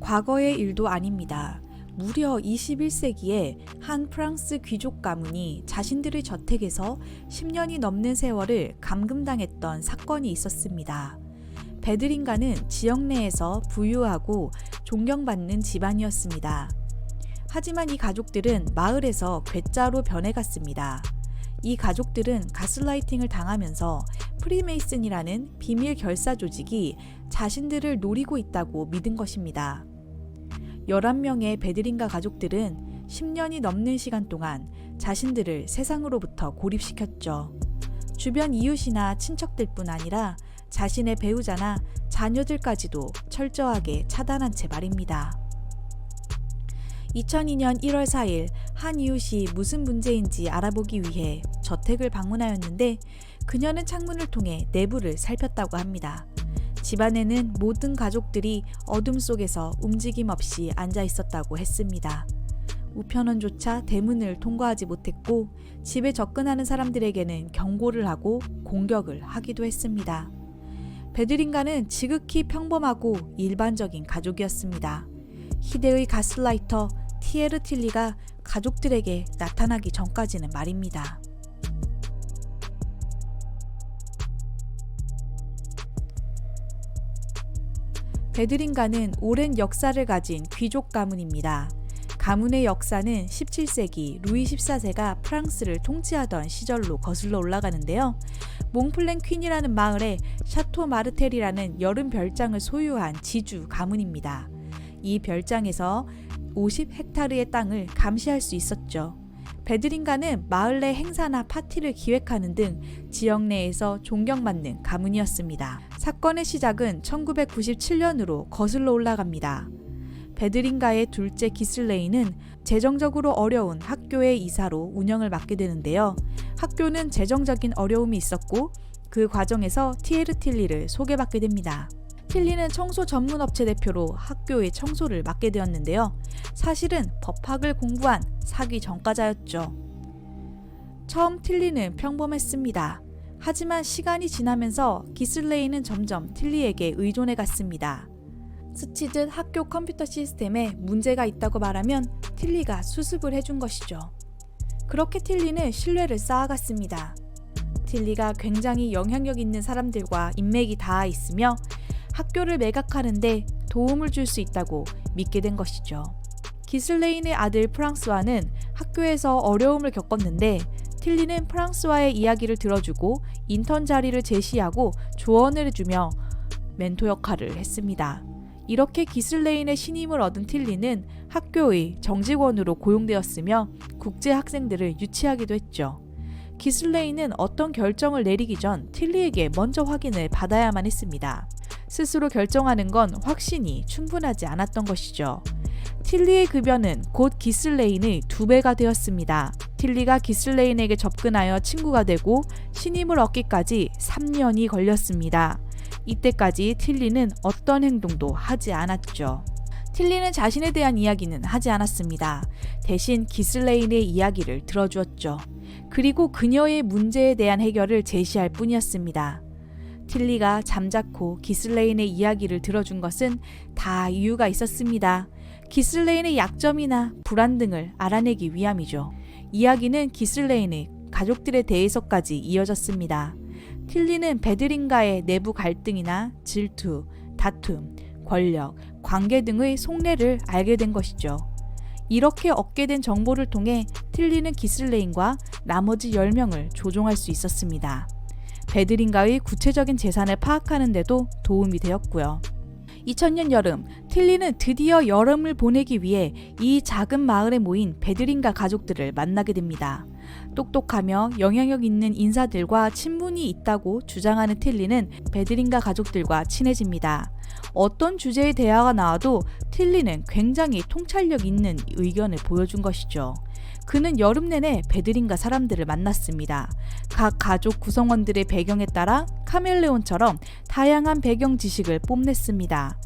과거의 일도 아닙니다. 무려 21세기에 한 프랑스 귀족 가문이 자신들의 저택에서 10년이 넘는 세월을 감금당했던 사건이 있었습니다. 베드린가는 지역 내에서 부유하고 존경받는 집안이었습니다. 하지만 이 가족들은 마을에서 괴짜로 변해갔습니다. 이 가족들은 가스라이팅을 당하면서 프리메이슨이라는 비밀 결사 조직이 자신들을 노리고 있다고 믿은 것입니다. 11명의 베드린가 가족들은 10년이 넘는 시간 동안 자신들을 세상으로부터 고립시켰죠. 주변 이웃이나 친척들 뿐 아니라 자신의 배우자나 자녀들까지도 철저하게 차단한 채 말입니다. 2002년 1월 4일 한 이웃이 무슨 문제인지 알아보기 위해 저택을 방문하였는데 그녀는 창문을 통해 내부를 살폈다고 합니다. 집안에는 모든 가족들이 어둠 속에서 움직임 없이 앉아 있었다고 했습니다. 우편원조차 대문을 통과하지 못했고 집에 접근하는 사람들에게는 경고를 하고 공격을 하기도 했습니다. 베드린가는 지극히 평범하고 일반적인 가족이었습니다. 희대의 가스라이터 티에르 틸리가 가족들에게 나타나기 전까지는 말입니다. 베드린가는 오랜 역사를 가진 귀족 가문입니다. 가문의 역사는 17세기 루이 14세가 프랑스를 통치하던 시절로 거슬러 올라가는데요. 몽플랭 퀸이라는 마을에 샤토 마르텔이라는 여름 별장을 소유한 지주 가문입니다. 이 별장에서 50헥타르의 땅을 감시할 수 있었죠. 베드린가는 마을 내 행사나 파티를 기획하는 등 지역 내에서 존경받는 가문이었습니다. 사건의 시작은 1997년으로 거슬러 올라갑니다. 베드린가의 둘째 기슬레이는 재정적으로 어려운 학교의 이사로 운영을 맡게 되는데요. 학교는 재정적인 어려움이 있었고 그 과정에서 티에르틸리를 소개받게 됩니다. 틸리는 청소 전문 업체 대표로 학교의 청소를 맡게 되었는데요. 사실은 법학을 공부한 사기 전과자였죠. 처음 틸리는 평범했습니다. 하지만 시간이 지나면서 기슬레이는 점점 틸리에게 의존해 갔습니다. 스치듯 학교 컴퓨터 시스템에 문제가 있다고 말하면 틸리가 수습을 해준 것이죠. 그렇게 틸리는 신뢰를 쌓아갔습니다. 틸리가 굉장히 영향력 있는 사람들과 인맥이 닿아 있으며 학교를 매각하는데 도움을 줄 수 있다고 믿게 된 것이죠. 기슬레인의 아들 프랑스와는 학교에서 어려움을 겪었는데 틸리는 프랑스와의 이야기를 들어주고 인턴 자리를 제시하고 조언을 해주며 멘토 역할을 했습니다. 이렇게 기슬레인의 신임을 얻은 틸리는 학교의 정직원으로 고용되었으며 국제 학생들을 유치하기도 했죠. 기슬레인은 어떤 결정을 내리기 전 틸리에게 먼저 확인을 받아야만 했습니다. 스스로 결정하는 건 확신이 충분하지 않았던 것이죠. 틸리의 급여는 곧 기슬레인의 두 배가 되었습니다. 틸리가 기슬레인에게 접근하여 친구가 되고 신임을 얻기까지 3년이 걸렸습니다. 이때까지 틸리는 어떤 행동도 하지 않았죠. 틸리는 자신에 대한 이야기는 하지 않았습니다. 대신 기슬레인의 이야기를 들어주었죠. 그리고 그녀의 문제에 대한 해결을 제시할 뿐이었습니다. 틸리가 잠자코 기슬레인의 이야기를 들어준 것은 다 이유가 있었습니다. 기슬레인의 약점이나 불안 등을 알아내기 위함이죠. 이야기는 기슬레인의 가족들에 대해서까지 이어졌습니다. 틸리는 베드린가의 내부 갈등이나 질투, 다툼, 권력, 관계 등의 속내를 알게 된 것이죠. 이렇게 얻게 된 정보를 통해 틸리는 기슬레인과 나머지 10명을 조종할 수 있었습니다. 베드린가의 구체적인 재산을 파악하는 데도 도움이 되었고요. 2000년 여름, 틸리는 드디어 여름을 보내기 위해 이 작은 마을에 모인 베드린가 가족들을 만나게 됩니다. 똑똑하며 영향력 있는 인사들과 친분이 있다고 주장하는 틸리는 베드린가 가족들과 친해집니다. 어떤 주제의 대화가 나와도 틸리는 굉장히 통찰력 있는 의견을 보여준 것이죠. 그는 여름 내내 베드린가 사람들을 만났습니다. 각 가족 구성원들의 배경에 따라 카멜레온처럼 다양한 배경 지식을 뽐냈습니다.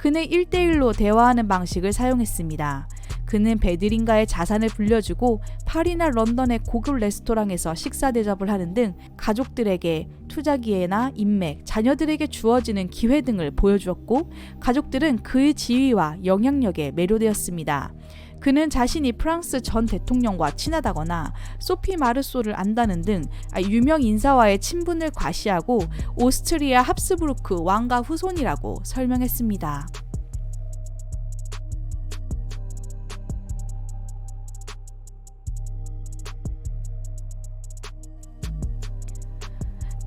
그는 1대1로 대화하는 방식을 사용했습니다. 그는 베드린가의 자산을 불려주고 파리나 런던의 고급 레스토랑에서 식사 대접을 하는 등 가족들에게 투자 기회나 인맥, 자녀들에게 주어지는 기회 등을 보여주었고 가족들은 그의 지위와 영향력에 매료되었습니다. 그는 자신이 프랑스 전 대통령과 친하다거나 소피 마르소를 안다는 등 아, 유명 인사와의 친분을 과시하고 오스트리아 합스부르크 왕가 후손이라고 설명했습니다.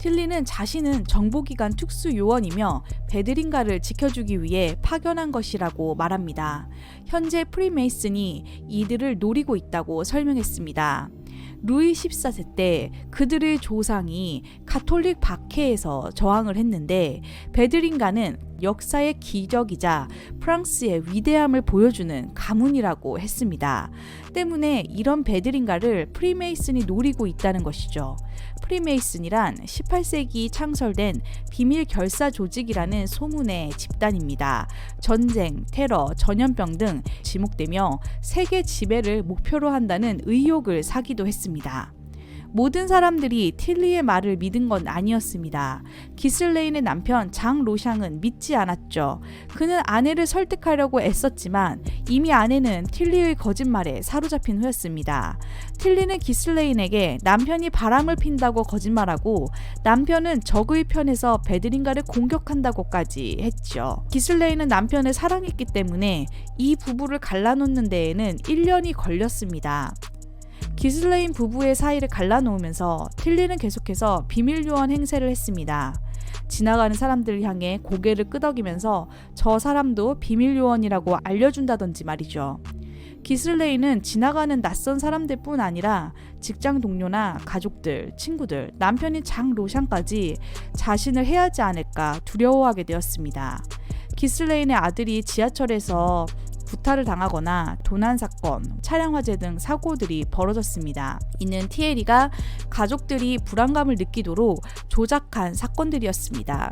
틸리는 자신은 정보기관 특수 요원이며 베드린가를 지켜주기 위해 파견한 것이라고 말합니다. 현재 프리메이슨이 이들을 노리고 있다고 설명했습니다. 루이 14세 때 그들의 조상이 가톨릭 박해에서 저항을 했는데 베드린가는 역사의 기적이자 프랑스의 위대함을 보여주는 가문이라고 했습니다. 때문에 이런 베드린가를 프리메이슨이 노리고 있다는 것이죠. 프리메이슨이란 18세기 창설된 비밀 결사 조직이라는 소문의 집단입니다. 전쟁, 테러, 전염병 등 지목되며 세계 지배를 목표로 한다는 의혹을 사기도 했습니다. 모든 사람들이 틸리의 말을 믿은 건 아니었습니다. 기슬레인의 남편 장 로샹은 믿지 않았죠. 그는 아내를 설득하려고 애썼지만 이미 아내는 틸리의 거짓말에 사로잡힌 후였습니다. 틸리는 기슬레인에게 남편이 바람을 핀다고 거짓말하고 남편은 적의 편에서 베드린가를 공격한다고까지 했죠. 기슬레인은 남편을 사랑했기 때문에 이 부부를 갈라놓는 데에는 1년이 걸렸습니다. 기슬레인 부부의 사이를 갈라놓으면서 틸리는 계속해서 비밀 요원 행세를 했습니다. 지나가는 사람들을 향해 고개를 끄덕이면서 저 사람도 비밀 요원이라고 알려준다든지 말이죠. 기슬레이는 지나가는 낯선 사람들뿐 아니라 직장 동료나 가족들, 친구들, 남편인 장 로샹까지 자신을 해하지 않을까 두려워하게 되었습니다. 기슬레인의 아들이 지하철에서 구타를 당하거나 도난 사건, 차량 화재 등 사고들이 벌어졌습니다. 이는 티에리가 가족들이 불안감을 느끼도록 조작한 사건들이었습니다.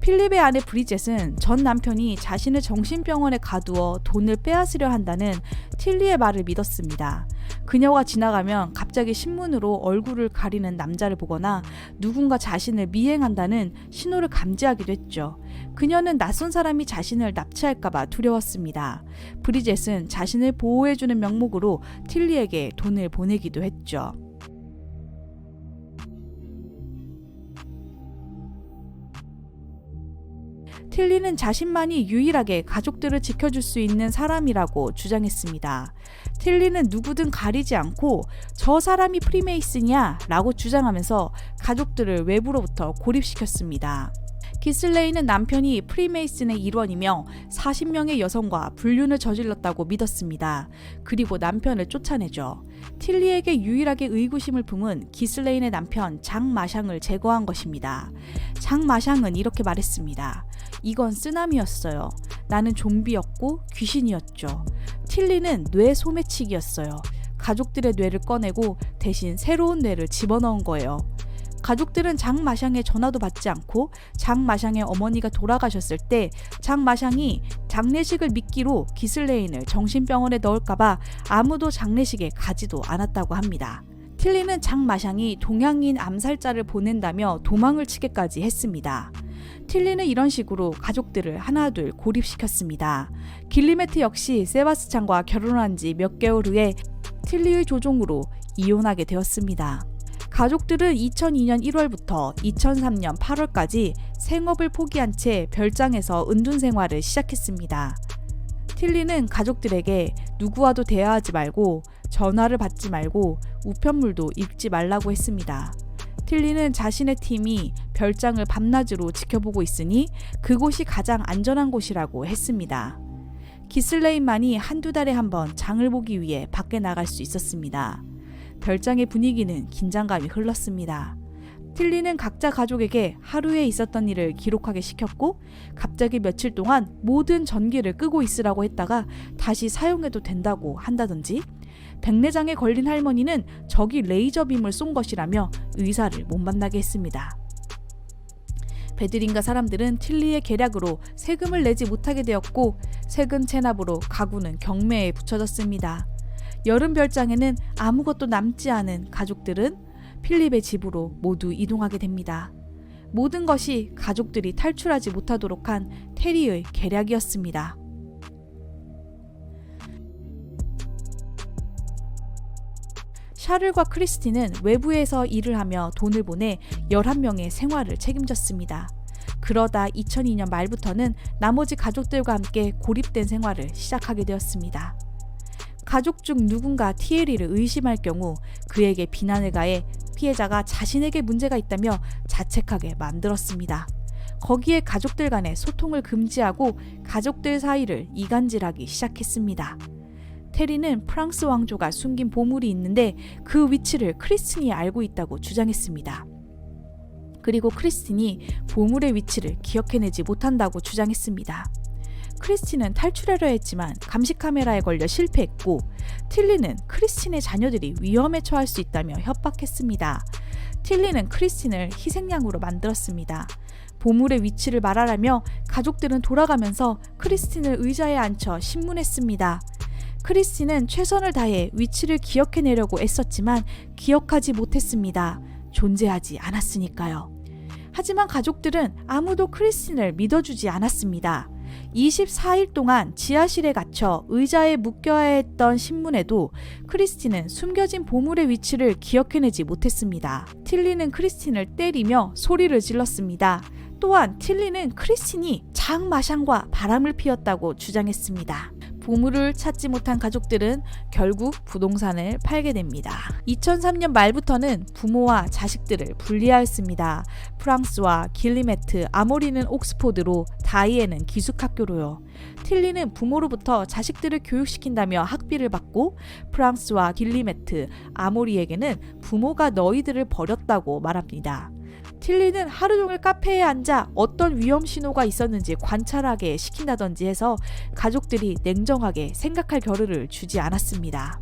필립의 아내 브리젯은 전 남편이 자신을 정신병원에 가두어 돈을 빼앗으려 한다는 틸리의 말을 믿었습니다. 그녀가 지나가면 갑자기 신문으로 얼굴을 가리는 남자를 보거나 누군가 자신을 미행한다는 신호를 감지하기도 했죠. 그녀는 낯선 사람이 자신을 납치할까봐 두려웠습니다. 브리젯은 자신을 보호해주는 명목으로 틸리에게 돈을 보내기도 했죠. 틸리는 자신만이 유일하게 가족들을 지켜줄 수 있는 사람이라고 주장했습니다. 틸리는 누구든 가리지 않고 저 사람이 프리메이슨이야 라고 주장하면서 가족들을 외부로부터 고립시켰습니다. 기슬레이는 남편이 프리메이슨의 일원이며 40명의 여성과 불륜을 저질렀다고 믿었습니다. 그리고 남편을 쫓아내죠. 틸리에게 유일하게 의구심을 품은 기슬레인의 남편 장 마샹을 제거한 것입니다. 장 마샹은 이렇게 말했습니다. 이건 쓰나미였어요. 나는 좀비였고 귀신이었죠. 틸리는 뇌 소매치기였어요. 가족들의 뇌를 꺼내고 대신 새로운 뇌를 집어넣은 거예요. 가족들은 장 마샹의 전화도 받지 않고 장 마샹의 어머니가 돌아가셨을 때 장 마샹이 장례식을 미끼로 기슬레인을 정신병원에 넣을까봐 아무도 장례식에 가지도 않았다고 합니다. 틸리는 장 마샹이 동양인 암살자를 보낸다며 도망을 치게까지 했습니다. 틸리는 이런 식으로 가족들을 하나둘 고립시켰습니다. 길리메트 역시 세바스찬과 결혼한 지 몇 개월 후에 틸리의 조종으로 이혼하게 되었습니다. 가족들은 2002년 1월부터 2003년 8월까지 생업을 포기한 채 별장에서 은둔 생활을 시작했습니다. 틸리는 가족들에게 누구와도 대화하지 말고 전화를 받지 말고 우편물도 읽지 말라고 했습니다. 틸리는 자신의 팀이 별장을 밤낮으로 지켜보고 있으니 그곳이 가장 안전한 곳이라고 했습니다. 기슬레인만이 한두 달에 한 번 장을 보기 위해 밖에 나갈 수 있었습니다. 별장의 분위기는 긴장감이 흘렀습니다. 틸리는 각자 가족에게 하루에 있었던 일을 기록하게 시켰고 갑자기 며칠 동안 모든 전기를 끄고 있으라고 했다가 다시 사용해도 된다고 한다든지 백내장에 걸린 할머니는 적이 레이저빔을 쏜 것이라며 의사를 못 만나게 했습니다. 베드린과 사람들은 틸리의 계략으로 세금을 내지 못하게 되었고 세금 체납으로 가구는 경매에 붙여졌습니다. 여름 별장에는 아무것도 남지 않은 가족들은 필립의 집으로 모두 이동하게 됩니다. 모든 것이 가족들이 탈출하지 못하도록 한 테리의 계략이었습니다. 샤를과 크리스티는 외부에서 일을 하며 돈을 보내 11명의 생활을 책임졌습니다. 그러다 2002년 말부터는 나머지 가족들과 함께 고립된 생활을 시작하게 되었습니다. 가족 중 누군가 티에리를 의심할 경우 그에게 비난을 가해 피해자가 자신에게 문제가 있다며 자책하게 만들었습니다. 거기에 가족들 간의 소통을 금지하고 가족들 사이를 이간질하기 시작했습니다. 테리는 프랑스 왕조가 숨긴 보물이 있는데 그 위치를 크리스틴이 알고 있다고 주장했습니다. 그리고 크리스틴이 보물의 위치를 기억해내지 못한다고 주장했습니다. 크리스틴은 탈출하려 했지만 감시 카메라에 걸려 실패했고 틸리는 크리스틴의 자녀들이 위험에 처할 수 있다며 협박했습니다. 틸리는 크리스틴을 희생양으로 만들었습니다. 보물의 위치를 말하라며 가족들은 돌아가면서 크리스틴을 의자에 앉혀 신문했습니다. 크리스틴은 최선을 다해 위치를 기억해내려고 애썼지만 기억하지 못했습니다. 존재하지 않았으니까요. 하지만 가족들은 아무도 크리스틴을 믿어주지 않았습니다. 24일 동안 지하실에 갇혀 의자에 묶여야 했던 신문에도 크리스틴은 숨겨진 보물의 위치를 기억해내지 못했습니다. 틸리는 크리스틴을 때리며 소리를 질렀습니다. 또한 틸리는 크리스틴이 장마샹과 바람을 피웠다고 주장했습니다. 보물을 찾지 못한 가족들은 결국 부동산을 팔게 됩니다. 2003년 말부터는 부모와 자식들을 분리하였습니다. 프랑스와 길리메트, 아모리는 옥스포드로 다이에는 기숙학교로요. 틸리는 부모로부터 자식들을 교육시킨다며 학비를 받고 프랑스와 길리메트, 아모리에게는 부모가 너희들을 버렸다고 말합니다. 틸리는 하루 종일 카페에 앉아 어떤 위험 신호가 있었는지 관찰하게 시킨다든지 해서 가족들이 냉정하게 생각할 겨를을 주지 않았습니다.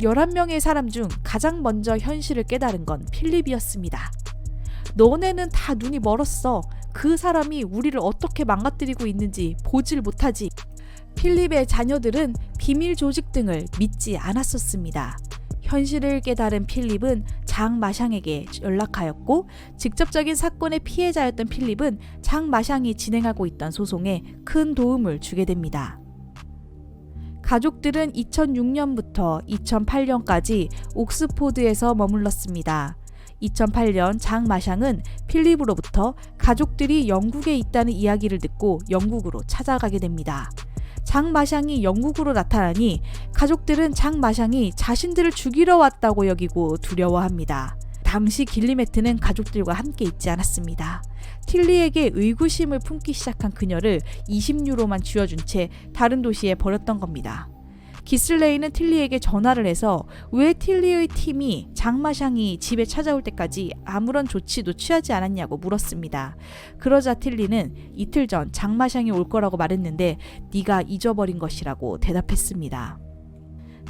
11명의 사람 중 가장 먼저 현실을 깨달은 건 필립이었습니다. 너네는 다 눈이 멀었어. 그 사람이 우리를 어떻게 망가뜨리고 있는지 보질 못하지. 필립의 자녀들은 비밀 조직 등을 믿지 않았었습니다. 현실을 깨달은 필립은 장 마샹에게 연락하였고 직접적인 사건의 피해자였던 필립은 장 마샹이 진행하고 있던 소송에 큰 도움을 주게 됩니다. 가족들은 2006년부터 2008년까지 옥스포드에서 머물렀습니다. 2008년 장 마샹은 필립으로부터 가족들이 영국에 있다는 이야기를 듣고 영국으로 찾아가게 됩니다. 장마샹이 영국으로 나타나니 가족들은 장마샹이 자신들을 죽이러 왔다고 여기고 두려워합니다. 당시 길리메트는 가족들과 함께 있지 않았습니다. 틸리에게 의구심을 품기 시작한 그녀를 20유로만 쥐어준 채 다른 도시에 버렸던 겁니다. 기슬레이는 틸리에게 전화를 해서 왜 틸리의 팀이 장마샹이 집에 찾아올 때까지 아무런 조치도 취하지 않았냐고 물었습니다. 그러자 틸리는 이틀 전 장마샹이 올 거라고 말했는데 네가 잊어버린 것이라고 대답했습니다.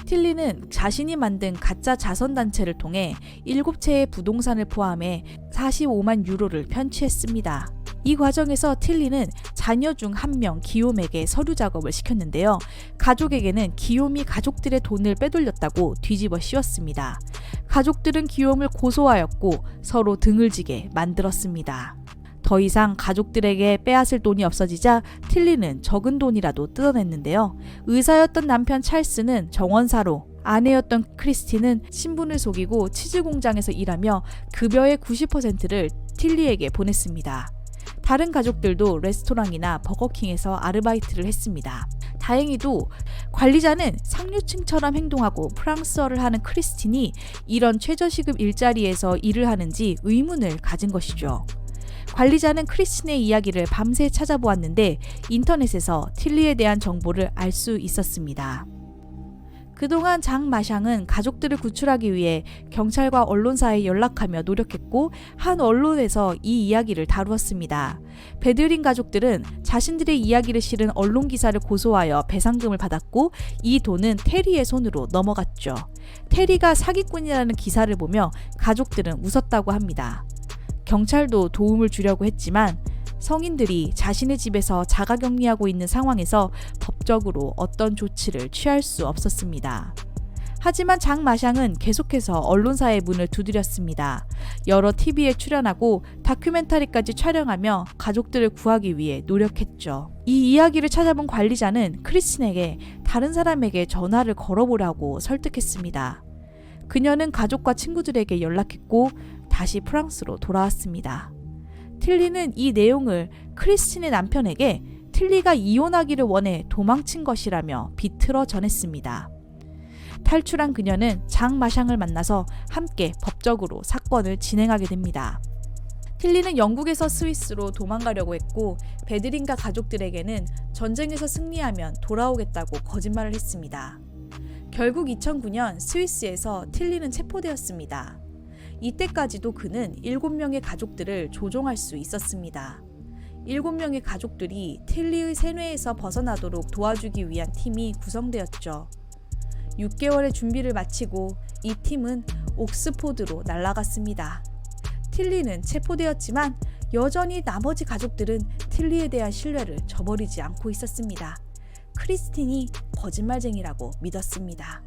틸리는 자신이 만든 가짜 자선단체를 통해 7채의 부동산을 포함해 45만 유로를 편취했습니다. 이 과정에서 틸리는 자녀 중 한 명 기욤에게 서류 작업을 시켰는데요. 가족에게는 기욤이 가족들의 돈을 빼돌렸다고 뒤집어 씌웠습니다. 가족들은 기욤을 고소하였고 서로 등을 지게 만들었습니다. 더 이상 가족들에게 빼앗을 돈이 없어지자 틸리는 적은 돈이라도 뜯어냈는데요. 의사였던 남편 찰스는 정원사로 아내였던 크리스티는 신분을 속이고 치즈 공장에서 일하며 급여의 90%를 틸리에게 보냈습니다. 다른 가족들도 레스토랑이나 버거킹에서 아르바이트를 했습니다. 다행히도 관리자는 상류층처럼 행동하고 프랑스어를 하는 크리스틴이 이런 최저시급 일자리에서 일을 하는지 의문을 가진 것이죠. 관리자는 크리스틴의 이야기를 밤새 찾아보았는데 인터넷에서 틸리에 대한 정보를 알 수 있었습니다. 그동안 장 마샹은 가족들을 구출하기 위해 경찰과 언론사에 연락하며 노력했고 한 언론에서 이 이야기를 다루었습니다. 베드린 가족들은 자신들의 이야기를 실은 언론 기사를 고소하여 배상금을 받았고 이 돈은 테리의 손으로 넘어갔죠. 테리가 사기꾼이라는 기사를 보며 가족들은 웃었다고 합니다. 경찰도 도움을 주려고 했지만 성인들이 자신의 집에서 자가 격리하고 있는 상황에서 법적으로 어떤 조치를 취할 수 없었습니다. 하지만 장 마샹은 계속해서 언론사의 문을 두드렸습니다. 여러 TV에 출연하고 다큐멘터리까지 촬영하며 가족들을 구하기 위해 노력했죠. 이 이야기를 찾아본 관리자는 크리스틴에게 다른 사람에게 전화를 걸어보라고 설득했습니다. 그녀는 가족과 친구들에게 연락했고 다시 프랑스로 돌아왔습니다. 틸리는 이 내용을 크리스틴의 남편에게 틸리가 이혼하기를 원해 도망친 것이라며 비틀어 전했습니다. 탈출한 그녀는 장 마샹을 만나서 함께 법적으로 사건을 진행하게 됩니다. 틸리는 영국에서 스위스로 도망가려고 했고 베드린과 가족들에게는 전쟁에서 승리하면 돌아오겠다고 거짓말을 했습니다. 결국 2009년 스위스에서 틸리는 체포되었습니다. 이때까지도 그는 7명의 가족들을 조종할 수 있었습니다. 7명의 가족들이 틸리의 세뇌에서 벗어나도록 도와주기 위한 팀이 구성되었죠. 6개월의 준비를 마치고 이 팀은 옥스포드로 날아갔습니다. 틸리는 체포되었지만 여전히 나머지 가족들은 틸리에 대한 신뢰를 저버리지 않고 있었습니다. 크리스틴이 거짓말쟁이라고 믿었습니다.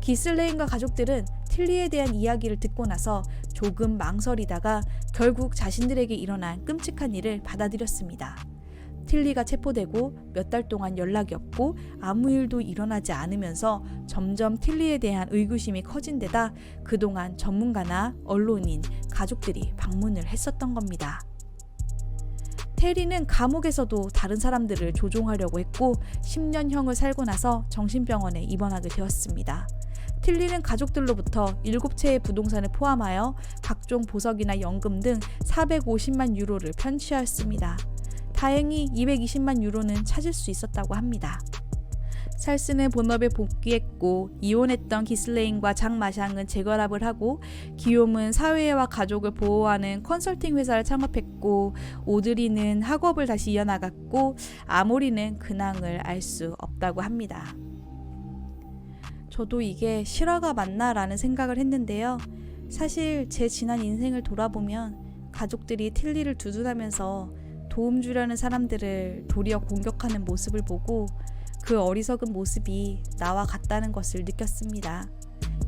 기슬레인과 가족들은 틸리에 대한 이야기를 듣고 나서 조금 망설이다가 결국 자신들에게 일어난 끔찍한 일을 받아들였습니다. 틸리가 체포되고 몇 달 동안 연락이 없고 아무 일도 일어나지 않으면서 점점 틸리에 대한 의구심이 커진 데다 그동안 전문가나 언론인, 가족들이 방문을 했었던 겁니다. 테리는 감옥에서도 다른 사람들을 조종하려고 했고 10년형을 살고 나서 정신병원에 입원하게 되었습니다. 틸리는 가족들로부터 7채의 부동산을 포함하여 각종 보석이나 연금 등 450만 유로를 편취하였습니다. 다행히 220만 유로는 찾을 수 있었다고 합니다. 살스는 본업에 복귀했고 이혼했던 기슬레인과 장 마샹은 재결합을 하고 기욤은 사회와 가족을 보호하는 컨설팅 회사를 창업했고 오드리는 학업을 다시 이어나갔고 아모리는 근황을 알 수 없다고 합니다. 저도 이게 실화가 맞나 라는 생각을 했는데요. 사실 제 지난 인생을 돌아보면 가족들이 틸리를 두둔하면서 도움 주려는 사람들을 도리어 공격하는 모습을 보고 그 어리석은 모습이 나와 같다는 것을 느꼈습니다.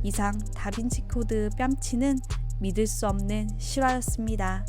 이상 다빈치 코드 뺨치는 믿을 수 없는 실화였습니다.